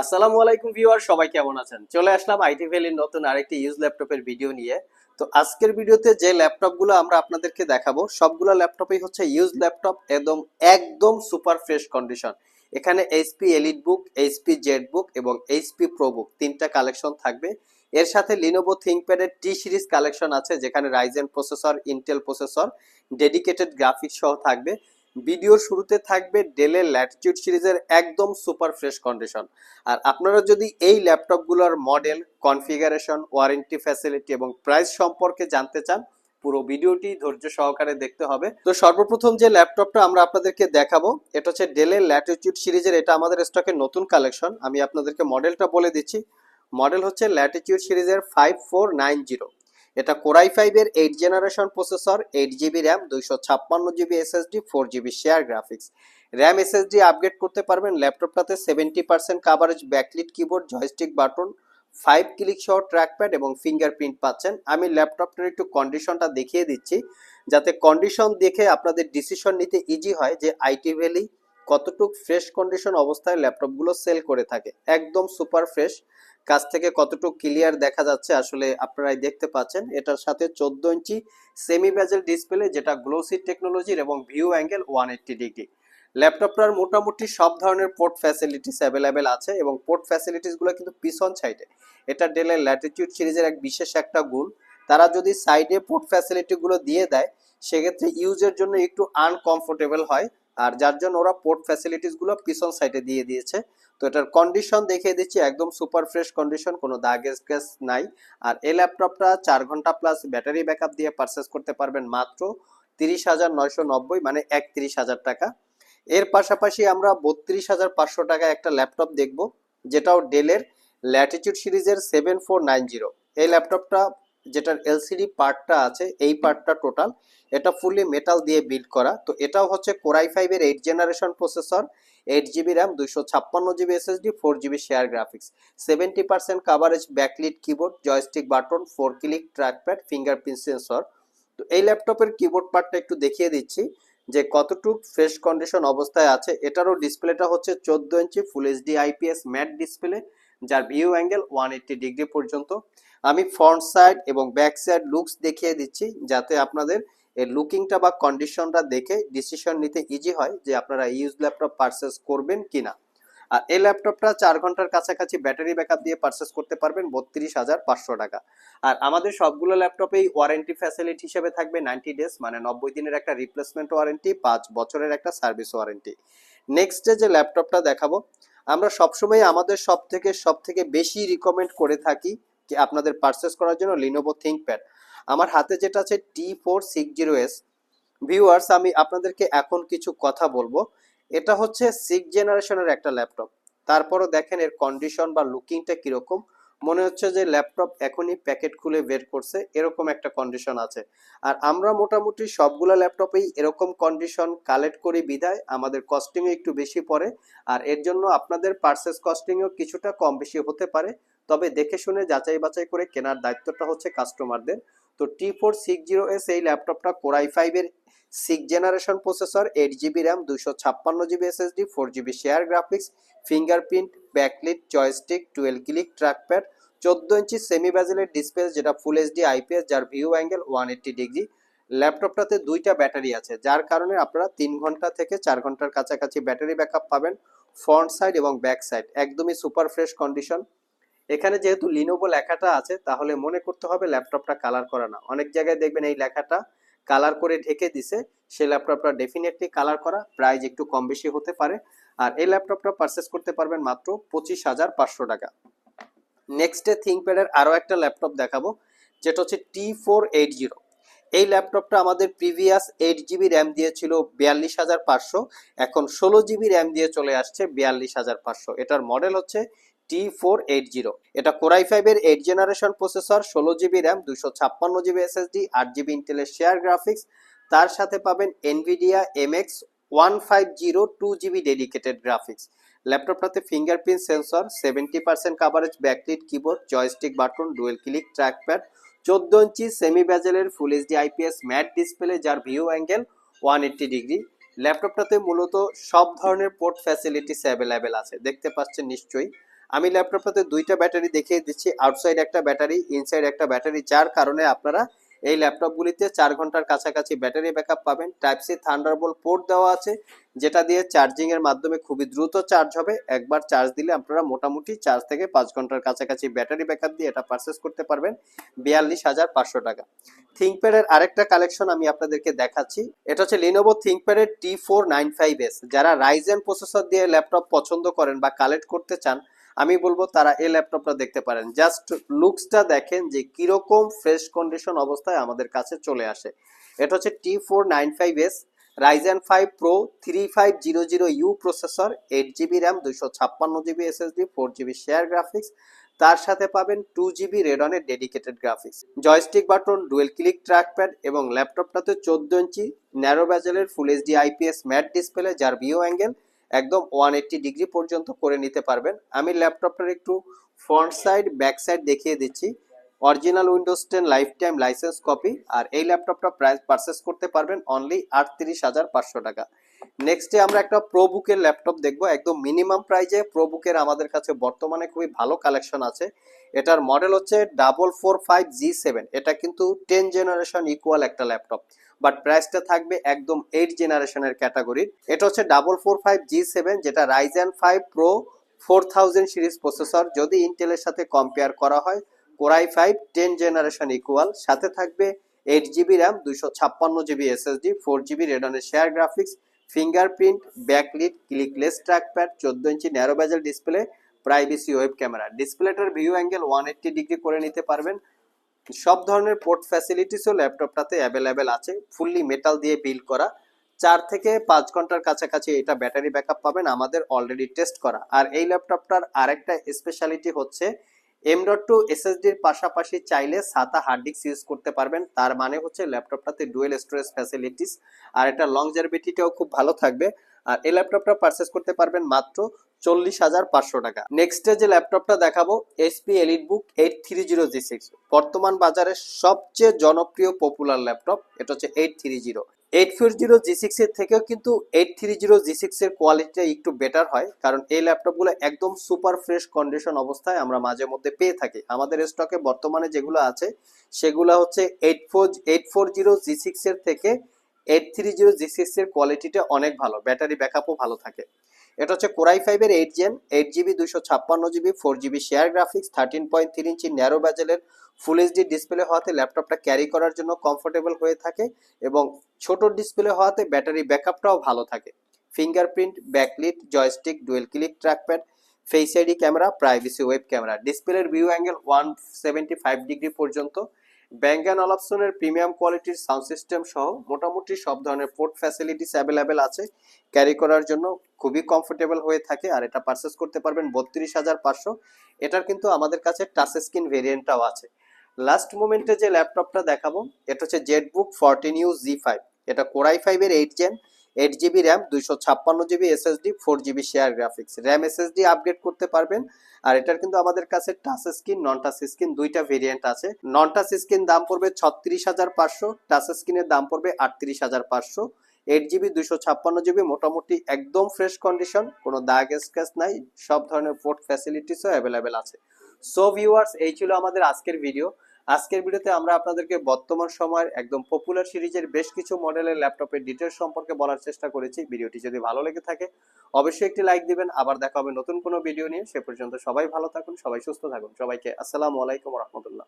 আসসালামু আলাইকুম ভিউয়ার, সবাই কেমন আছেন? চলে আসলাম আইটি ভ্যালির নতুন আরেকটি ইউজ ল্যাপটপের ভিডিও নিয়ে। তো আজকের ভিডিওতে যে ল্যাপটপগুলো আমরা আপনাদেরকে দেখাবো, সবগুলো ল্যাপটপই হচ্ছে ইউজ ল্যাপটপ একদম একদম সুপার ফ্রেশ কন্ডিশন। এখানে HP Elite Book, HP Z Book এবং এইচপি প্রো বুক তিনটা কালেকশন থাকবে। এর সাথে লিনোভো থিঙ্কপ্যাডের টি সিরিজ কালেকশন আছে, যেখানে Ryzen processor Intel processor, dedicated graphics সহ থাকবে। ভিডিওর শুরুতে থাকবে ডেলের ল্যাটিটিউড সিরিজের একদম সুপার ফ্রেশ কন্ডিশন। আর আপনারা যদি এই ল্যাপটপগুলোর মডেল, কনফিগারেশন, ওয়ারেন্টি ফ্যাসিলিটি এবং প্রাইস সম্পর্কে জানতে চান, পুরো ভিডিওটি ধৈর্য সহকারে দেখতে হবে। তো সর্বপ্রথম যে ল্যাপটপটা আমরা আপনাদেরকে দেখাবো, এটা হচ্ছে ডেলের ল্যাটিটিউড সিরিজের, এটা আমাদের স্টকের নতুন কালেকশন। আমি আপনাদেরকে মডেলটা বলে দিচ্ছি। মডেল হচ্ছে ল্যাটিটিউড সিরিজের ফাইভ ফোর নাইন জিরো এটা কোরাই ফাইভের eight generation processor eight GB RAM দুইশো ছাপ্পান্ন GB SSD four GB share graphics RAM SSD upgrade করতে পারবেন ল্যাপটপটাতে seventy percent coverage backlit keyboard joystick button five click সহ trackpad এবং fingerprint পাচ্ছেন। আমি ল্যাপটপটার একটু কন্ডিশনটা দেখিয়ে দিচ্ছি, যাতে কন্ডিশন দেখে আপনাদের ডিসিশন নিতে ইজি হয় যে আইটি ভ্যালি কতটুক ফ্রেশ কন্ডিশন অবস্থায় ল্যাপটপগুলো সেল করে থাকে। একদম সুপার ফ্রেশ কাছ থেকে কতটুক ক্লিয়ার দেখা যাচ্ছে আসলে আপনারাই দেখতে পাচ্ছেন। এটার সাথে চোদ্দ ইঞ্চি সেমি ব্যাজেল ডিসপ্লে যেটা গ্লোসি টেকনোলজির এবং view angle one eighty degree ল্যাপটপটার মোটামুটি সব ধরনের পোর্ট ফ্যাসিলিটিস অ্যাভেলেবেল আছে এবং পোর্ট ফ্যাসিলিটিসগুলো কিন্তু পিছন সাইডে এটা ডেলের ল্যাটিটিউড সিরিজের এক বিশেষ একটা গুণ। তারা যদি সাইডে পোর্ট ফ্যাসিলিটিগুলো দিয়ে দেয়, সেক্ষেত্রে ইউজের জন্য একটু আনকমফোর্টেবল হয়। আর যার জন্য ওরা পোর্ট ফ্যাসিলিটিসগুলো পিছন সাইডে দিয়ে দিয়েছে। তো এটার কন্ডিশন দেখিয়ে দিচ্ছি, একদম সুপার ফ্রেশ কন্ডিশন কোনো দাগ গ্যাস নাই। আর এই ল্যাপটপটা চার ঘণ্টা প্লাস ব্যাটারি ব্যাকআপ দিয়ে পারচেস করতে পারবেন মাত্র তিরিশ হাজার নয়শো নব্বই মানে একত্রিশ হাজার টাকা। এর পাশাপাশি আমরা বত্রিশ হাজার পাঁচশো টাকা একটা ল্যাপটপ দেখব, যেটাও ডেলের ল্যাটিটিউড সিরিজের সেভেন ফোর নাইন জিরো এই ল্যাপটপটা যেটার এলসিডি পার্টটা আছে এই পার্টটা টোটাল এটা ফুললি মেটাল দিয়ে বিল্ড করা। তো এটাও হচ্ছে কোরাই ফাইভের eight generation processor eight GB RAM দুইশো ছাপ্পান্ন GB SSD four GB share graphics seventy percent coverage backlit keyboard joystick button four click trackpad fingerprint sensor তো এই ল্যাপটপের কিবোর্ড পার্টটা একটু দেখিয়ে দিচ্ছি যে কতটুক ফ্রেশ কন্ডিশন অবস্থায় আছে। এটারও ডিসপ্লেটা হচ্ছে চোদ্দ inch full HD IPS matte display যার view angle one eighty degree পর্যন্ত। আমি ফ্রন্ট সাইড এবং ব্যাক সাইড লুকস দেখিয়ে দিচ্ছি যাতে আপনাদের এর লুকিংটা বা কন্ডিশনটা দেখে ডিসিশন নিতে ইজি হয় যে আপনারা ইউজ ল্যাপটপ পারচেস করবেন কিনা। আর এই ল্যাপটপটা চার ঘণ্টার কাছাকাছি ব্যাটারি ব্যাকআপ দিয়ে পারচেস করতে পারবেন বত্রিশ হাজার পাঁচশো টাকা। আর আমাদের সবগুলো ল্যাপটপেই ওয়ারেন্টি ফ্যাসিলিটি হিসেবে থাকবে নাইনটি ডেজ মানে নব্বই দিনের একটা রিপ্লেসমেন্ট ওয়ারেন্টি পাঁচ বছরের একটা সার্ভিস ওয়ারেন্টি নেক্সটে যে ল্যাপটপটা দেখাবো, আমরা সবসময় আমাদের সব থেকে সব থেকে বেশি রিকমেন্ড করে থাকি আপনাদের পারচেস করার জন্য লিনোভো থিঙ্কপ্যাড আমার হাতে যেটা আছে T four six zero S viewers আমি আপনাদেরকে এখন কিছু কথা বলব। এটা হচ্ছে সিক্স জেনারেশনের একটা ল্যাপটপ তারপরও দেখেন এর কন্ডিশন বা লুকিংটা কীরকম। মনে হচ্ছে যে ল্যাপটপ এখনই প্যাকেট খুলে বের করছে। এরকম একটা কন্ডিশন আছে। আর আমরা মোটামুটি সবগুলো ল্যাপটপেই এরকম কন্ডিশন কালেক্ট করি বিদায়। আমাদের কস্টিংও একটু বেশি পড়ে। আর এর জন্য আপনাদের পার্সেস কস্টিংও কিছুটা কম বেশি হতে পারে। তবে দেখে শুনে যাচাই বাছাই করে কেনার দায়িত্বটা হচ্ছে কাস্টমারদের। তো T four six zero S এই ল্যাপটপটা কোরাই ফাইভের six generation processor eight GB RAM দুশো ছাপ্পান্ন GB SSD four GB share graphics fingerprint backlit joystick twelve click trackpad চোদ্দ ইঞ্চি সেমি ব্যাজেলের ডিসপ্লে যেটা ফুল এইচডি আইপিএস যার view angle one eighty degree ল্যাপটপটাতে দুইটা ব্যাটারি আছে, যার কারণে আপনারা তিন ঘণ্টা থেকে চার ঘণ্টার কাছাকাছি ব্যাটারি ব্যাকআপ পাবেন ফ্রন্ট সাইড এবং ব্যাক সাইড একদমই সুপার ফ্রেশ কন্ডিশন এখানে যেহেতু লিনোভো লেখাটা আছে, তাহলে মনে করতে হবে ল্যাপটপটা কালার করা না। অনেক জায়গায় দেখবেন এই লেখাটা কালার করে ঢেকে দিছে সেই ল্যাপটপটা ডেফিনেটলি কালার করা প্রাইস একটু কম বেশি হতে পারে। আর এই ল্যাপটপটা পারচেস করতে পারবেন মাত্র পঁচিশ হাজার পাঁচশো টাকা। নেক্সটে থিঙ্কপ্যাডের আরও একটা ল্যাপটপ দেখাবো, যেটা হচ্ছে টি ফোর এইট জিরো এই ল্যাপটপটা আমাদের প্রিভিয়াস এইট জিবি র্যাম দিয়েছিল বিয়াল্লিশ হাজার পাঁচশো, এখন ষোলো জিবি র্যাম দিয়ে চলে আসছে বিয়াল্লিশ হাজার পাঁচশো। এটার মডেল হচ্ছে টি ফোর এইট জিরো এটা কোরাই ফাইভের এইট জেনারেশন প্রসেসর ষোলো জিবি র্যাম দুশো ছাপ্পান্ন জিবি এসএসডি আট জিবি ইন্টেলের শেয়ার গ্রাফিক্স তার সাথে পাবেন Nvidia MX one five zero two GB dedicated graphics ল্যাপটপটাতে fingerprint sensor seventy percent coverage backlit keyboard joystick button dual click trackpad চোদ্দ inch semi ব্যাজেলের full HD IPS matte display যার view angle one eighty degree ল্যাপটপটাতে মূলত সব ধরনের port facilities available আছে। দেখতে পাচ্ছেন নিশ্চয়ই। আমি ল্যাপটপটাতে দুইটা ব্যাটারি দেখিয়ে দিচ্ছি আউটসাইড একটা ব্যাটারি ইনসাইড একটা ব্যাটারি যার কারণে আপনারা এই ল্যাপটপগুলিতে চার ঘণ্টার কাছাকাছি ব্যাটারি ব্যাকআপ পাবেন। টাইপ সি থান্ডারবোল্ট পোর্ট দেওয়া আছে, যেটা দিয়ে চার্জিংয়ের মাধ্যমে খুবই দ্রুত চার্জ হবে। একবার চার্জ দিলে আপনারা মোটামুটি চার্জ থেকে পাঁচ ঘণ্টার কাছাকাছি ব্যাটারি ব্যাকআপ দিয়ে এটা পারচেস করতে পারবেন। বিয়াল্লিশ হাজার পাঁচশো টাকা। থিঙ্কপ্যাডের আরেকটা কালেকশন আমি আপনাদেরকে দেখাচ্ছি। এটা হচ্ছে Lenovo থিঙ্কপ্যাডের T four nine five S যারা রাইজেন প্রসেসর দিয়ে ল্যাপটপ পছন্দ করেন বা কালেক্ট করতে চান আমি বলব তারা এই ল্যাপটপটা দেখতে পারেন। জাস্ট লুকসটা দেখেন যে কীরকম ফ্রেশ কন্ডিশন অবস্থায় আমাদের কাছে চলে আসে। এটা হচ্ছে T four nine five S Ryzen five pro three five zero zero U processor eight GB RAM দুইশো ছাপ্পান্ন GB SSD four GB share graphics তার সাথে পাবেন two GB রেডনের dedicated graphics joystick button dual click trackpad এবং ল্যাপটপটাতে চোদ্দ ইঞ্চি narrow ব্যাজেলের full HD IPS matte display যার view angle একদম ওয়ান এইট্টি ডিগ্রি পর্যন্ত করে নিতে পারবেন। আমি ল্যাপটপটার একটু ফ্রন্ট সাইড ব্যাক সাইড দেখিয়ে দিচ্ছি। Original Windows ten lifetime licence copy আর এই ল্যাপটপটা প্রাইস পারচেস করতে পারবেন অনলি আটত্রিশ হাজার পাঁচশো টাকা। নেক্সটে আমরা একটা প্রো বুকের ল্যাপটপ দেখব। একদম মিনিমাম প্রাইজে প্রো বুকের আমাদের কাছে বর্তমানে খুবই ভালো কালেকশন আছে। এটার মডেল হচ্ছে double four five G seven এটা কিন্তু টেন জেনারেশন ইকুয়াল একটা ল্যাপটপ। বাট প্রাইসটা থাকবে একদম এইট জেনারেশনের ক্যাটাগরির এটা হচ্ছে double four five G seven, যেটা Ryzen five pro four thousand series processor. যদি ইন্টেলের সাথে কম্পেয়ার করা হয় Core i five ten generation equal সাথে থাকবে এইট জিবি র্যাম দুইশো ছাপ্পান্ন GB SSD four GB রেডনের share graphics fingerprint backlit clickless trackpad চোদ্দ ইঞ্চি narrow bezel display privacy web camera ডিসপ্লেটার view angle one eighty degree করে নিতে পারবেন। সব ধরনের পোর্ট ফ্যাসিলিটিসও ল্যাপটপটাতে অ্যাভেলেবেল আছে। ফুললি মেটাল দিয়ে বিল্ড করা। চার থেকে পাঁচ ঘণ্টার কাছাকাছি এটা ব্যাটারি ব্যাকআপ পাবেন, আমাদের অলরেডি টেস্ট করা। আর এই ল্যাপটপটার আরেকটা স্পেশালিটি হচ্ছে এম ডট টু এসএসডির পাশাপাশি চাইলে সাতা হার্ড ডিস্ক ইউজ করতে পারবেন। তার মানে হচ্ছে ল্যাপটপটাতে ডুয়েল স্টোরেজ ফ্যাসিলিটিস আর এটা লং জার্বিটিটাও খুব ভালো থাকবে। আর এই ল্যাপটপটা পারচেস করতে পারবেন মাত্র চল্লিশ হাজার পাঁচশো টাকা। নেক্সটে যে ল্যাপটপটা দেখাবো HP Elite Book eight three zero G six বর্তমান বাজারে সবচেয়ে জনপ্রিয় পপুলার ল্যাপটপ এটা হচ্ছে eight three zero eight four zero G six এর থেকেও কিন্তু eight three zero G six এর কোয়ালিটিটা একটু বেটার হয়, কারণ এই ল্যাপটপগুলো একদম সুপার ফ্রেশ কন্ডিশন অবস্থায় আমরা মাঝে মধ্যে পেয়ে থাকি। আমাদের স্টকে বর্তমানে যেগুলো আছে, সেগুলো হচ্ছে eight four eight four zero G six এর থেকে eight three zero G six এর কোয়ালিটিটা অনেক ভালো ব্যাটারি ব্যাকআপও ভালো থাকে। এটা হচ্ছে কোরাই ফাইভের এইট জেন এইট জিবি দুশো ছাপ্পান্ন GB four GB share graphics thirteen point three ইঞ্চি ন্যারো ব্যাজেলের ফুল এইচডি ডিসপ্লে হওয়াতে ল্যাপটপটা ক্যারি করার জন্য কমফোর্টেবল হয়ে থাকে এবং ছোট ডিসপ্লে হওয়াতে ব্যাটারি ব্যাকআপটাও ভালো থাকে। Fingerprint backlit joystick dual click trackpad face ID camera privacy web camera ডিসপ্লের view angle one seventy five degree পর্যন্ত। ব্যাঙ্ক অ্যান্ড অলাপসনের প্রিমিয়াম কোয়ালিটির সাউন্ড সিস্টেম সহ মোটামুটি সব ধরনের পোর্ট ফ্যাসিলিটিস অ্যাভেলেবেল আছে। ক্যারি করার জন্য খুবই কমফোর্টেবল হয়ে থাকে আর এটা পারচেস করতে পারবেন বত্রিশ হাজার পাঁচশো। এটার কিন্তু আমাদের কাছে টাচ স্ক্রিন ভেরিয়েন্টটাও আছে। লাস্ট মোমেন্টে যে ল্যাপটপটা দেখাবো, এটা হচ্ছে ZenBook fourteen U G five. এটা কোরাই ফাইভের eight gen. Eight GB RAM দুইশো ছাপ্পান্ন GB SSD four GB share graphics RAM SSD upgrade করতে পারবেন। আর এটার কিন্তু আমাদের কাছে touch screen non touch screen দুইটা ভেরিয়েন্ট আছে। নন টাচ স্ক্রিন দাম পড়বে ছত্রিশ হাজার পাঁচশো টাচ স্ক্রিনের দাম পড়বে আটত্রিশ হাজার পাঁচশো। এইট জিবি দুইশো ছাপ্পান্ন জিবি মোটামুটি একদম ফ্রেশ কন্ডিশন কোনো দাগ স্ক্র্যাচ নাই, সব ধরনের পোর্ট ফ্যাসিলিটিসও অ্যাভেলেবেল আছে। সো ভিউয়ার্স এই ছিল আমাদের আজকের ভিডিও আজকের ভিডিওতে আমরা আপনাদেরকে বর্তমান সময়ের একদম পপুলার সিরিজের বেশ কিছু মডেলের ল্যাপটপের ডিটেলস সম্পর্কে বলার চেষ্টা করেছি। ভিডিওটি যদি ভালো লেগে থাকে, অবশ্যই একটি লাইক দিবেন। আবার দেখা হবে নতুন কোনো ভিডিও নিয়ে। সে পর্যন্ত সবাই ভালো থাকুন, সবাই সুস্থ থাকুন। সবাইকে আসসালামু আলাইকুম রহমতুল্লাহ।